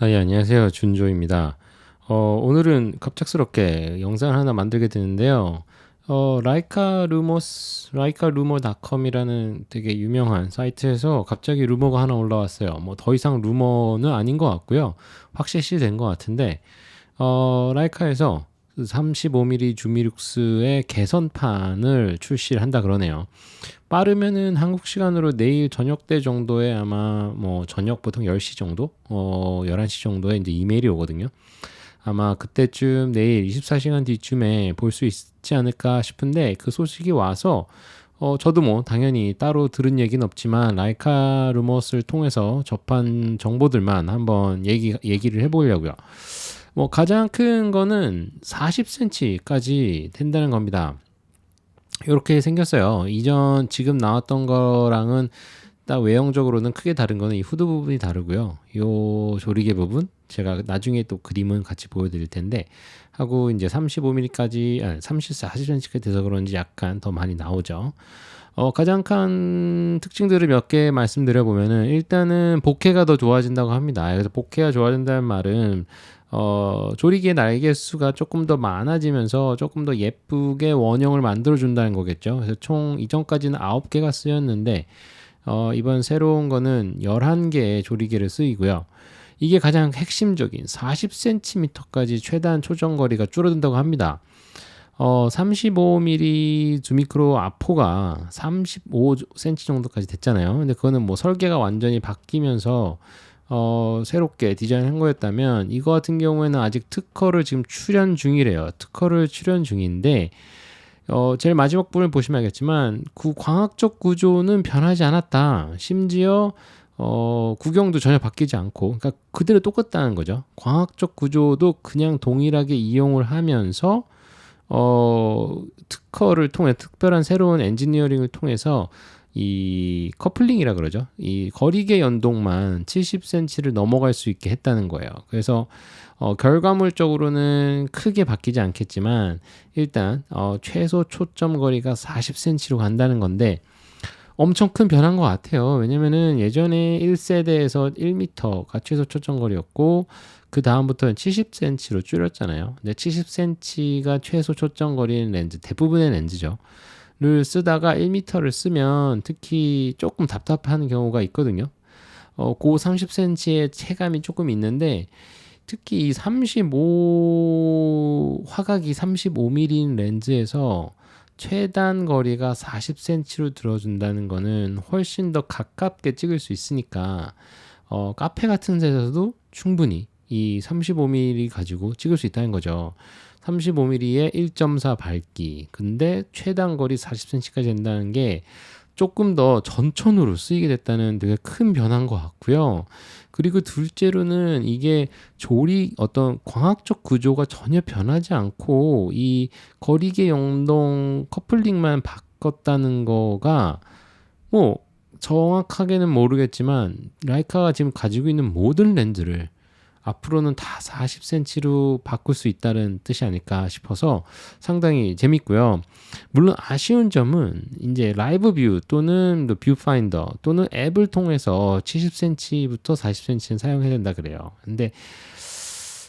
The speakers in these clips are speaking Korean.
아, 예, 안녕하세요. 준조입니다. 어, 오늘은 갑작스럽게 영상을 하나 만들게 되는데요. 어, 라이카 루머스, 라이카 루머닷컴이라는 되게 유명한 사이트에서 갑자기 루머가 하나 올라왔어요. 뭐 더 이상 루머는 아닌 것 같고요. 확실시 된 것 같은데, 어, 라이카에서 35mm 주미룩스의 개선판을 출시를 한다 그러네요. 빠르면은 한국 시간으로 내일 저녁 때 정도에 아마 뭐 저녁 보통 10시 정도, 어 11시 정도에 이제 이메일이 오거든요. 아마 그때쯤 내일 24시간 뒤쯤에 볼 수 있지 않을까 싶은데 그 소식이 와서 어 저도 뭐 당연히 따로 들은 얘기는 없지만 라이카 루머스를 통해서 접한 정보들만 한번 얘기 얘기를 해보려고요. 뭐 가장 큰 거는 40cm까지 된다는 겁니다. 이렇게 생겼어요. 이전 지금 나왔던 거랑은 딱 외형적으로는 크게 다른 거는 이 후드 부분이 다르고요. 요 조리개 부분 제가 나중에 또 그림은 같이 보여드릴 텐데 하고 이제 35mm까지 아니 34, 40cm까지 돼서 그런지 약간 더 많이 나오죠. 어, 가장 큰 특징들을 몇 개 말씀드려 보면은 일단은 복해가 더 좋아진다고 합니다. 그래서 복해가 좋아진다는 말은 어, 조리개 날개 수가 조금 더 많아지면서 조금 더 예쁘게 원형을 만들어 준다는 거겠죠. 그래서 총 이전까지는 9개가 쓰였는데 어, 이번 새로운 거는 11개의 조리개를 쓰이고요. 이게 가장 핵심적인 40cm까지 최단 초정 거리가 줄어든다고 합니다. 어, 35mm 주미크로 아포가 35cm 정도까지 됐잖아요. 근데 그거는 뭐 설계가 완전히 바뀌면서 어, 새롭게 디자인한 거였다면 이거 같은 경우에는 아직 특허를 지금 출연 중이래요. 특허를 출연 중인데 어, 제일 마지막 부분을 보시면 알겠지만 구, 광학적 구조는 변하지 않았다. 심지어 어, 구경도 전혀 바뀌지 않고 그러니까 그대로 똑같다는 거죠. 광학적 구조도 그냥 동일하게 이용을 하면서 어, 특허를 통해 특별한 새로운 엔지니어링을 통해서 이 커플링이라 그러죠. 이 거리계 연동만 70cm를 넘어갈 수 있게 했다는 거예요. 그래서 어, 결과물적으로는 크게 바뀌지 않겠지만 일단 어, 최소 초점 거리가 40cm로 간다는 건데 엄청 큰 변한 것 같아요. 왜냐면은 예전에 1세대에서 1m가 최소 초점 거리였고 그 다음부터는 70cm로 줄였잖아요. 근데 70cm가 최소 초점 거리는 렌즈 대부분의 렌즈죠. 를 쓰다가 1m를 쓰면 특히 조금 답답한 경우가 있거든요. 어, 고 30cm의 체감이 조금 있는데 특히 이 35 화각이 35mm 렌즈에서 최단 거리가 40cm로 들어준다는 거는 훨씬 더 가깝게 찍을 수 있으니까 어, 카페 같은 데서도 충분히 이 35mm 가지고 찍을 수 있다는 거죠. 35mm에 1.4 밝기. 근데 최단 거리 40cm까지 된다는 게 조금 더 전천으로 쓰이게 됐다는 되게 큰 변화인 것 같고요. 그리고 둘째로는 이게 조리 어떤 광학적 구조가 전혀 변하지 않고 이 거리계 연동 커플링만 바꿨다는 거가 뭐 정확하게는 모르겠지만 라이카가 지금 가지고 있는 모든 렌즈를 앞으로는 다 40cm로 바꿀 수 있다는 뜻이 아닐까 싶어서 상당히 재밌고요. 물론 아쉬운 점은 이제 라이브 뷰 또는 뷰 파인더 또는 앱을 통해서 70cm부터 40cm는 사용해야 된다 그래요. 근데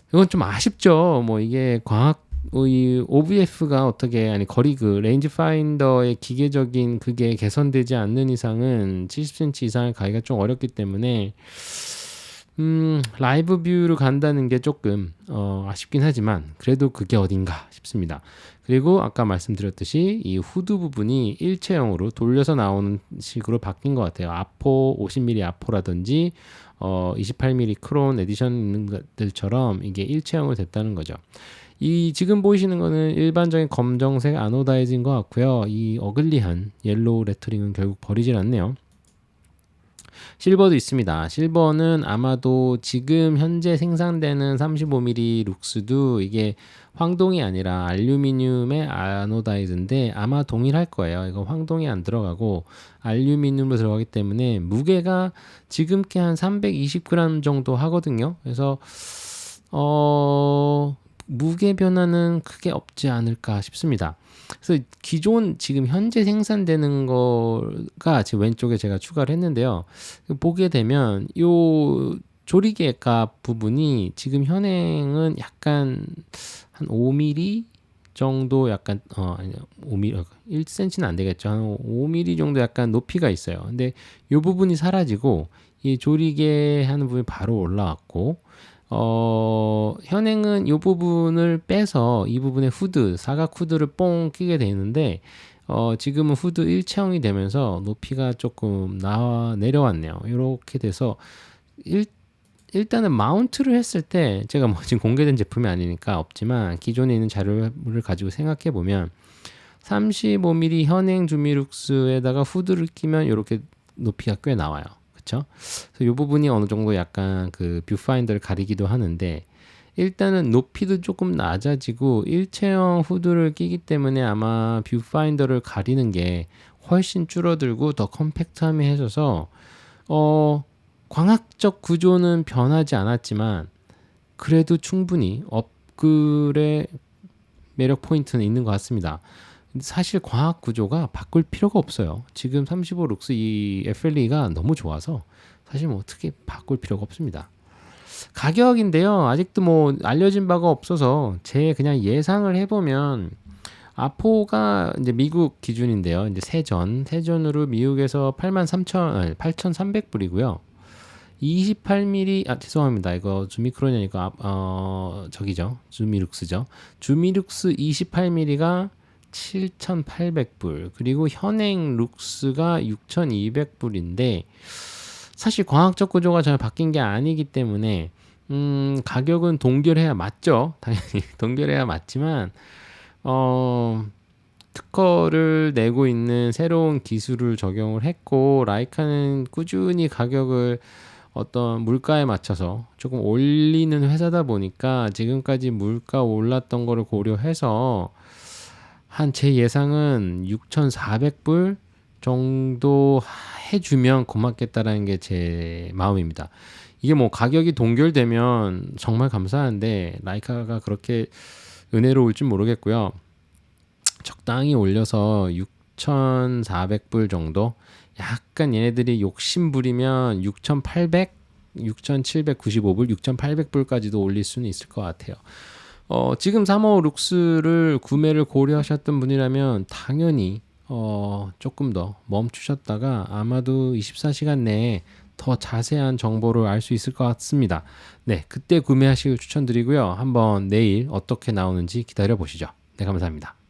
이건 좀 아쉽죠. 뭐 이게 과학 이 OVF가 어떻게 아니 거리 그 레인지 파인더의 기계적인 그게 개선되지 않는 이상은 70cm 이상을 가기가 좀 어렵기 때문에 음, 라이브 뷰로 간다는 게 조금 어, 아쉽긴 하지만 그래도 그게 어딘가 싶습니다. 그리고 아까 말씀드렸듯이 이 후드 부분이 일체형으로 돌려서 나오는 식으로 바뀐 것 같아요. 아포 50mm 아포라든지 어, 28mm 크론 에디션 있는 것들처럼 이게 일체형으로 됐다는 거죠. 이 지금 보이시는 거는 일반적인 검정색 아노다이즈인 것 같고요. 이 어글리한 옐로우 레터링은 결국 버리질 않네요. 실버도 있습니다. 실버는 아마도 지금 현재 생산되는 35mm 룩스도 이게 황동이 아니라 알루미늄의 아노다이즈인데 아마 동일할 거예요. 이거 황동이 안 들어가고 알루미늄으로 들어가기 때문에 무게가 지금 께 한 320g 정도 하거든요. 그래서 어 무게 변화는 크게 없지 않을까 싶습니다. 그래서 기존 지금 현재 생산되는 거가 지금 왼쪽에 제가 추가를 했는데요. 보게 되면 요 조리개 값 부분이 지금 현행은 약간 한 5mm 정도 약간 어 아니 5mm 1cm는 안 되겠죠. 한 5mm 정도 약간 높이가 있어요. 근데 이 부분이 사라지고 이 조리개 하는 부분이 바로 올라왔고 어 현행은 이 부분을 빼서 이 부분에 후드 사각 후드를 뽕 끼게 돼 있는데 어 지금은 후드 일체형이 되면서 높이가 조금 나와 내려왔네요. 이렇게 돼서 일 일단은 마운트를 했을 때 제가 뭐 지금 공개된 제품이 아니니까 없지만 기존에 있는 자료를 가지고 생각해 보면 35mm 현행 주미룩스에다가 후드를 끼면 이렇게 높이가 꽤 나와요. 그렇죠? 이 부분이 어느 정도 약간 그 뷰파인더를 가리기도 하는데 일단은 높이도 조금 낮아지고 일체형 후드를 끼기 때문에 아마 뷰파인더를 가리는 게 훨씬 줄어들고 더 컴팩트함이 해져서 어 광학적 구조는 변하지 않았지만 그래도 충분히 업글의 매력 포인트는 있는 것 같습니다. 사실 광학 구조가 바꿀 필요가 없어요. 지금 35 룩스 이 FLE가 너무 좋아서 사실 뭐 어떻게 바꿀 필요가 없습니다. 가격인데요. 아직도 뭐 알려진 바가 없어서 제 그냥 예상을 해보면 아포가 이제 미국 기준인데요. 이제 세전, 세전으로 미국에서 83,000, 8,300불이고요. 28mm 아 죄송합니다. 이거 주미크론이 아니고 어 저기죠. 주미룩스죠. 주미룩스 28mm가 7,800불 그리고 현행 룩스가 6,200불인데 사실 광학적 구조가 잘 바뀐 게 아니기 때문에 음 가격은 동결해야 맞죠. 당연히 동결해야 맞지만 어 특허를 내고 있는 새로운 기술을 적용을 했고 라이카는 꾸준히 가격을 어떤 물가에 맞춰서 조금 올리는 회사다 보니까 지금까지 물가 올랐던 거를 고려해서 한 제 예상은 6,400불 정도 해주면 고맙겠다라는 게 제 마음입니다. 이게 뭐 가격이 동결되면 정말 감사한데 라이카가 그렇게 은혜로울 줄 모르겠고요. 적당히 올려서 6,400불 정도 약간 얘네들이 욕심 부리면 6,800, 6,795불, 6,800불까지도 올릴 수는 있을 것 같아요. 어, 지금 3호 룩스를 구매를 고려하셨던 분이라면 당연히 어, 조금 더 멈추셨다가 아마도 24시간 내에 더 자세한 정보를 알 수 있을 것 같습니다. 네, 그때 구매하시길 추천드리고요. 한번 내일 어떻게 나오는지 기다려 보시죠. 네, 감사합니다.